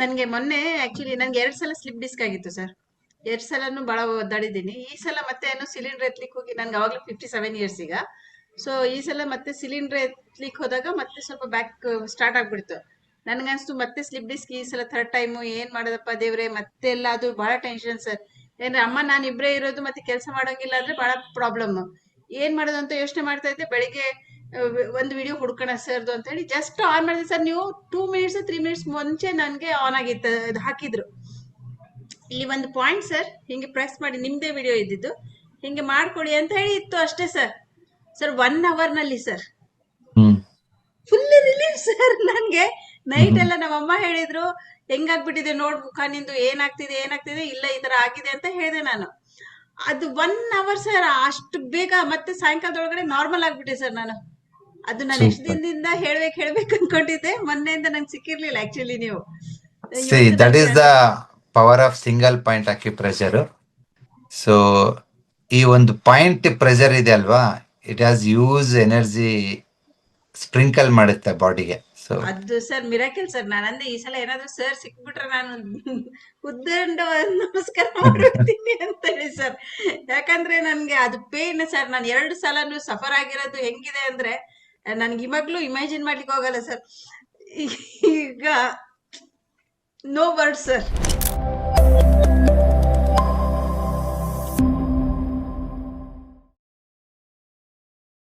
ನನಗೆ ಮೊನ್ನೆ ಆಕ್ಚುಲಿ ನನ್ಗೆ ಎರಡ್ ಸಲ ಸ್ಲಿಪ್ ಡಿಸ್ಕ್ ಆಗಿತ್ತು ಸರ್ ಎರಡ್ ಸಲನು ಬಹಳ ಒದ್ದಾಡಿದ್ದೀನಿ. ಈ ಸಲ ಮತ್ತೆ ಏನು ಸಿಲಿಂಡರ್ ಎತ್ಲಿಕ್ಕೆ ಹೋಗಿ ನನ್ಗೆ ಅವಾಗ್ಲೂ ಫಿಫ್ಟಿ ಸೆವೆನ್ ಇಯರ್ಸ್ ಈಗ. ಸೊ ಈ ಸಲ ಮತ್ತೆ ಸಿಲಿಂಡರ್ ಎತ್ಲಿಕ್ಕೆ ಹೋದಾಗ ಮತ್ತೆ ಸ್ವಲ್ಪ ಬ್ಯಾಕ್ ಸ್ಟಾರ್ಟ್ ಆಗ್ಬಿಡ್ತು. ನನ್ಗನ್ಸ್ತು ಮತ್ತೆ ಸ್ಲಿಪ್ ಡಿಸ್ಕ್ ಈ ಸಲ ಥರ್ಡ್ ಟೈಮು ಏನ್ ಮಾಡೋದಪ್ಪ ದೇವ್ರೆ, ಮತ್ತೆ ಎಲ್ಲ ಅದು ಬಹಳ ಟೆನ್ಷನ್ ಸರ್ ಏನ್ರ ಅಮ್ಮ ನಾನು ಇಬ್ರೇ ಇರೋದು ಮತ್ತೆ ಕೆಲಸ ಮಾಡೋಂಗಿಲ್ಲ ಅಂದ್ರೆ ಬಹಳ ಪ್ರಾಬ್ಲಮ್ ಏನ್ ಮಾಡೋದು ಅಂತ ಯೋಚನೆ ಮಾಡ್ತಾ ಇದ್ದೆ, ಬೆಳಿಗ್ಗೆ ಒಂದು ವಿಡಿಯೋ ಹುಡ್ಕೋಣ ಸರ್ದು ಅಂತ ಹೇಳಿ ಜಸ್ಟ್ ಆನ್ ಮಾಡಿದೆ. ಸರ್ ನೀವು ಟೂ ಮಿನಿಟ್ಸ್ ತ್ರೀ ಮಿನಿಟ್ಸ್ ಮುಂಚೆ ನನಗೆ ಆನ್ ಆಗಿತ್ತು ಹಾಕಿದ್ರು. ಇಲ್ಲಿ ಒಂದು ಪಾಯಿಂಟ್ ಸರ್ ಹಿಂಗೆ ಪ್ರೆಸ್ ಮಾಡಿ ನಿಮ್ಮದೇ ವಿಡಿಯೋ ಇದ್ದಿದ್ದು. ಹಿಂಗೆ ಮಾಡ್ಕೊಡಿ ಅಂತ ಹೇಳಿ ಇತ್ತು ಅಷ್ಟೇ ಸರ್ ಸರ್ ಒನ್ ಅವರ್ನಲ್ಲಿ ಸರ್ ಫುಲ್ ರಿಲೀಫ್ ಸರ್ ನನಗೆ. ನೈಟ್ ಎಲ್ಲ ನಮ್ಮಮ್ಮ ಹೇಳಿದ್ರು ಹೆಂಗಾಗ್ಬಿಟ್ಟಿದೆ ನೋಡ್ ಮುಖ ನಿಂದು ಏನಾಗ್ತಿದೆ ಏನಾಗ್ತಿದೆ ಇಲ್ಲ ಈ ತರ ಆಗಿದೆ ಅಂತ ಹೇಳಿದೆ ನಾನು. ಅದು ಒನ್ ಅವರ್ ಸರ್ ಅಷ್ಟು ಬೇಗ ಮತ್ತೆ ಸಾಯಂಕಾಲದೊಳಗಡೆ ನಾರ್ಮಲ್ ಆಗ್ಬಿಟ್ಟೆ ಸರ್ ನಾನು. ಅದು ನಾನು ಎಷ್ಟು. ದಿನದಿಂದ ಹೇಳ್ಬೇಕು ಹೇಳ್ಬೇಕು ಅನ್ಕೊಂಡಿದ್ದೆ. ಮೊನ್ನೆಯಿಂದ ನಂಗೆ ಸಿಕ್ಕಿರ್ಲಿಲ್ಲ ಆಕ್ಚುಲಿ ನೀವು. See that is the power of single point acupressure so ಈ ಒಂದು ಪಾಯಿಂಟ್ ಪ್ರೆಷರ್ ಇದೆ ಅಲ್ವಾ? It has use energy sprinkle ಮಾಡುತ್ತೆ ಬಾಡಿಗೆ ಸೊ ಅದು ಸರ್ ಮಿರಾಕಲ್ ಸರ್. ನಾನು ಅಂದೆ ಈ ಸಲ ಏನಾದ್ರು ಸರ್ ಸಿಕ್ಬಿಟ್ರೆ ನಾನು ಉದ್ದಂಡ ನಮಸ್ಕಾರ ಮಾಡ್ಬಿಡ್ತೀನಿ ಅಂತ ಹೇಳಿ ಸರ್. ಯಾಕಂದ್ರೆ ನನ್ಗೆ ಅದು ಪೇನ್ ಸರ್. ನಾನು ಎರಡು ಸಲನು ಸಫರ್ ಆಗಿರೋದು ಹೆಂಗಿದೆ ಅಂದ್ರೆ ನನ್ಗೆ ಇವಾಗ್ಲೂ ಇಮ್ಯಾಜಿನ್ ಮಾಡ್ಲಿಕ್ಕೆ ಹೋಗಲ್ಲ ಸರ್ ಈಗ ನೋ ವರ್ಡ್ ಸರ್